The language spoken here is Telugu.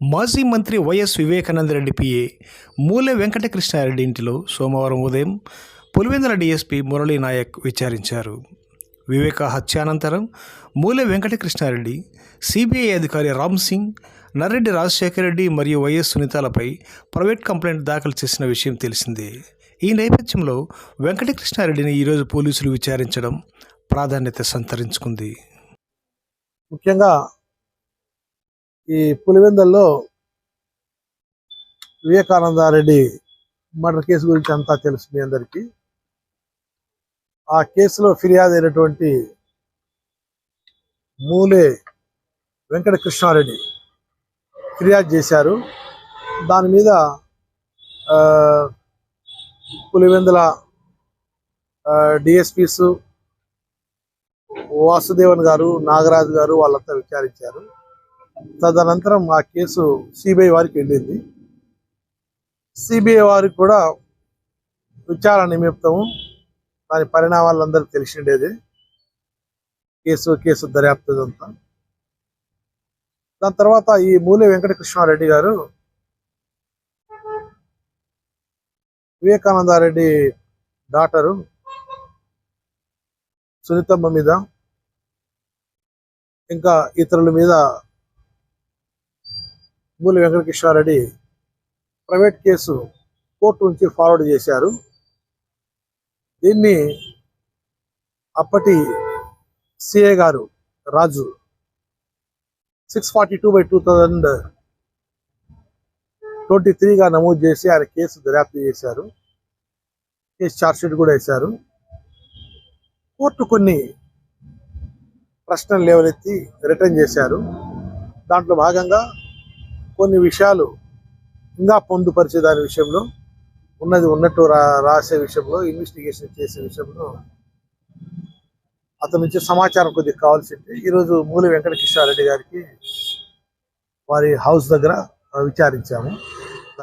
మాజీ మంత్రి వైఎస్ వివేకానందరెడ్డి పిఏ మూలె వెంకటకృష్ణారెడ్డి ఇంటిలో సోమవారం ఉదయం పులివెందుల డీఎస్పీ మురళీ నాయక్ విచారించారు. వివేక హత్యానంతరం మూలె వెంకటకృష్ణారెడ్డి సిబిఐ అధికారి రామ్ సింగ్ నర్రెడ్డి రాజశేఖర రెడ్డి మరియు వైఎస్ సునీతాలపై ప్రైవేట్ కంప్లైంట్ దాఖలు చేసిన విషయం తెలిసిందే. ఈ నేపథ్యంలో వెంకటకృష్ణారెడ్డిని ఈరోజు పోలీసులు విచారించడం ప్రాధాన్యత సంతరించుకుంది. ముఖ్యంగా ఈ పులివెందల్లో వివేకానందారెడ్డి మర్డర్ కేసు గురించి అంతా తెలుసు మీ అందరికీ. ఆ కేసులో ఫిర్యాదు అయినటువంటి మూలే వెంకట కృష్ణారెడ్డి ఫిర్యాదు చేశారు. దాని మీద ఆ, పులివెందుల డిఎస్పీస్ వాసుదేవన్ గారు నాగరాజు గారు వాళ్ళంతా విచారించారు. తదనంతరం ఆ కేసు సిబిఐ వారికి వెళ్ళింది. సిబిఐ వారికి కూడా విచారణ నిమిత్తము దాని పరిణామాలు అందరూ తెలిసిండేది. కేసు కేసు దర్యాప్తు ఇదంతా దాని తర్వాత ఈ మూలి వెంకటకృష్ణారెడ్డి గారు వివేకానందారెడ్డి డాటరు సునీతమ్మ మీద ఇంకా ఇతరుల మీద Muli Venkatakrishna Reddy private case court నుంచి ఫార్వర్డ్ చేశారు. దీన్ని అప్పటి సిఏ గారు Raju six forty two by two thousand twenty త్రీగా నమోదు చేసి ఆయన కేసు దర్యాప్తు చేశారు. కేసు ఛార్జ్షీట్ కూడా వేశారు. కోర్టు కొన్ని ప్రశ్నలు లేవనెత్తి రిటర్న్ చేశారు. దాంట్లో భాగంగా కొన్ని విషయాలు ఇంకా పొందుపరిచే దాని విషయంలో ఉన్నది ఉన్నట్టు రా రాసే విషయంలో ఇన్వెస్టిగేషన్ చేసే విషయంలో అతని నుంచి సమాచారం కొద్దిగా కావాల్సింది ఈరోజు మూలి వెంకట కిషారెడ్డి గారికి వారి హౌస్ దగ్గర విచారించాము.